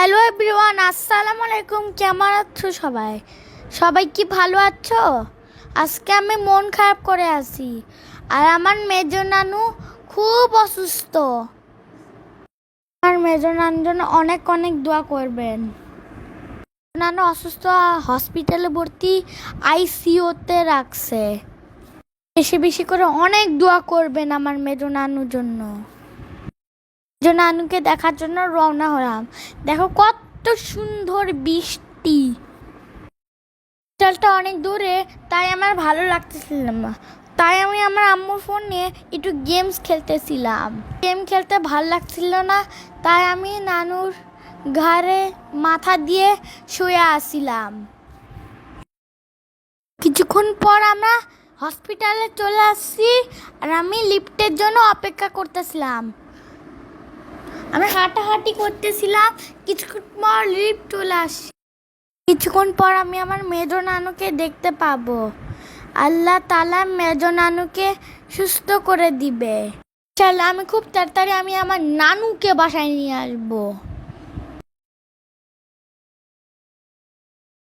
Hello everyone আসসালামু আলাইকুম, কেমন আছো সবাই? সবাই কি ভালো আছো? আজকে আমি মন খারাপ করে আছি। আর আমার মেজ নানু খুব অসুস্থ। আমার মেজ নানুর জন্য অনেক অনেক দোয়া করবেন। নানু অসুস্থ হসপিটালে ভর্তি আইসিইউতে রাখছে। বেশি বেশি করে অনেক দোয়া করবেন আমার মেজ নানুর জন্য। যে নানুকে দেখার জন্য রওনা হলাম। দেখো কত সুন্দর বৃষ্টি। হোটেলটা অনেক দূরে, তাই আমার ভালো লাগতেছিল না। তাই আমি আমার আম্মুর ফোন নিয়ে একটু গেমস খেলতেছিলাম। গেম খেলতে ভালো লাগছিল না, তাই আমি নানুর ঘাড়ে মাথা দিয়ে শুয়ে আসছিলাম কিছুক্ষণ পর আমরা হসপিটালে চলে আসছি, আর আমি লিফটের জন্য অপেক্ষা করতেছিলাম। আমি হাঁটাহাঁটি করতেছিলাম। কিছুক্ষণ পর লিফ্ট চলে আসি। কিছুক্ষণ পর আমি আমার মেজ নানুকে দেখতে পাবো। আল্লাহ তালা মেজ নানুকে সুস্থ করে দিবে। চল আমি খুব তাড়াতাড়ি আমি আমার নানুকে বাসায় নিয়ে আসব।